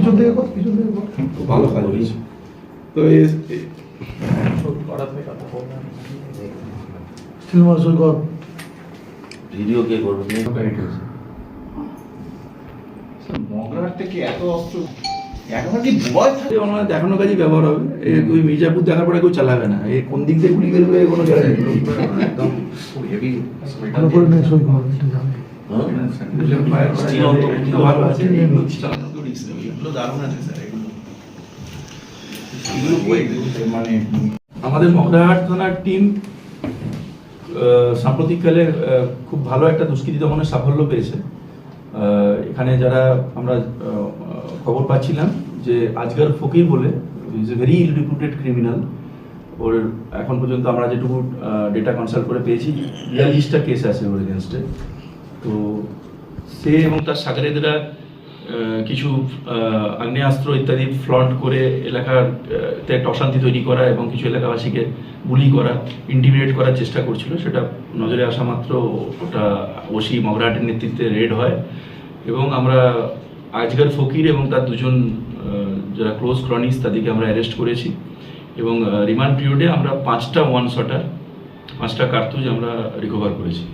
পিছন থেকে কর পিছন থেকে কর। খুব ভালো কাজ হয়েছে। তো এ- এ- স্টিল কর। ভিডিও কে করবে? এত অস্ত্র? এই দেখানো কাজই ব্যবহার হবে। ওই মির্জাপুর দেখার পরে কেউ চালাবে না। এই কোন দিক দিয়ে গুলি বেরোবে কোনো একদম ভালো আছে। এগুলো দারুণ আছে স্যার, এগুলো। মানে আমাদের মগরাহাট থানার টিম সাম্প্রতিককালে খুব ভালো একটা দুষ্কৃতি দমনের সাফল্য পেয়েছে। এখানে যারা আমরা খবর পাচ্ছিলাম যে আজগার ফকির বলে is a very ill reputed criminal ওর এখন পর্যন্ত আমরা যেটুকু ডেটা কনসাল্ট করে পেয়েছি, বিয়াল্লিশটা কেস আছে ওর এগেনস্টে তো সে এবং তার সাগরেদরা কিছু আগ্নেয়াস্ত্র ইত্যাদি ফ্লন্ট করে এলাকার একটা অশান্তি তৈরি করা এবং কিছু এলাকাবাসীকে গুলি করা ইন্টিমিডেট করার চেষ্টা করছিল। সেটা নজরে আসা মাত্র ওটা ওসি মগরাহাটের নেতৃত্বে রেড হয়। এবং আমরা আজগার ফকির এবং তার দুজন যারা ক্লোজ ক্রনিস তাদেরকে আমরা অ্যারেস্ট করেছি। এবং রিমান্ড পিরিয়ডে আমরা পাঁচটা ওয়ান শটার, পাঁচটা কার্তুজ আমরা রিকভার করেছি।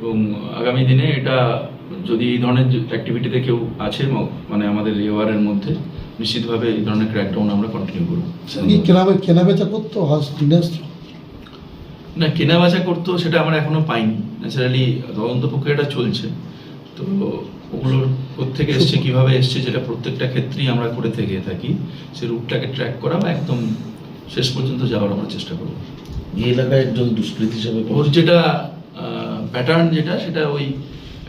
এবং আগামী দিনে এটা যদি এই ধরনের অ্যাক্টিভিটিতে কেউ আছে ম- মানে আমাদের এওয়ারের মধ্যে নিশ্চিতভাবে এই ধরনের ক্র্যাকডাউন আমরা কন্টিনিউ করব। কেনা বেচা করতো? না কেনা বেচা করতো সেটা আমরা এখনও পাইনি। ন্যাচারালি তদন্ত প্রক্রিয়াটা চলছে। তো ওগুলোর কোথেকে এসছে কীভাবে এসছে যেটা প্রত্যেকটা ক্ষেত্রেই আমরা করে থেকে থাকি। সে রুটটাকে ট্র্যাক করা বা একদম শেষ পর্যন্ত যাওয়ার আমরা চেষ্টা করব। এই এলাকায় একজন দুষ্কৃত হিসাবে ওর যেটা প্যাটার্ন যেটা সেটা ওই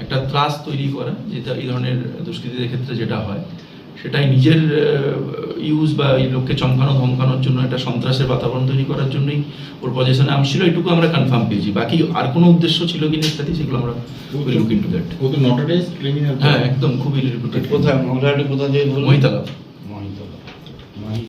একটা ত্রাস তৈরি করা যেটা এই ধরনের দুষ্কৃতীদের ক্ষেত্রে যেটা হয় সেটাই নিজের ইউজ বা এই লোককে চমকানো ধমকানোর জন্য একটা সন্ত্রাসের বাতাবরণ তৈরি করার জন্যই ওর পজিশনে আম ছিল এটুকু আমরা কনফার্ম পেয়েছি। বাকি আর কোনো উদ্দেশ্য ছিল কিনা ইত্যাদি সেগুলো আমরা লুক ইন্টু দ্যাট ও তো নটারাইজ ক্রিমিনাল হ্যাঁ একদম খুবই রিপুটেড কোথায় মহিতলা মহিতলা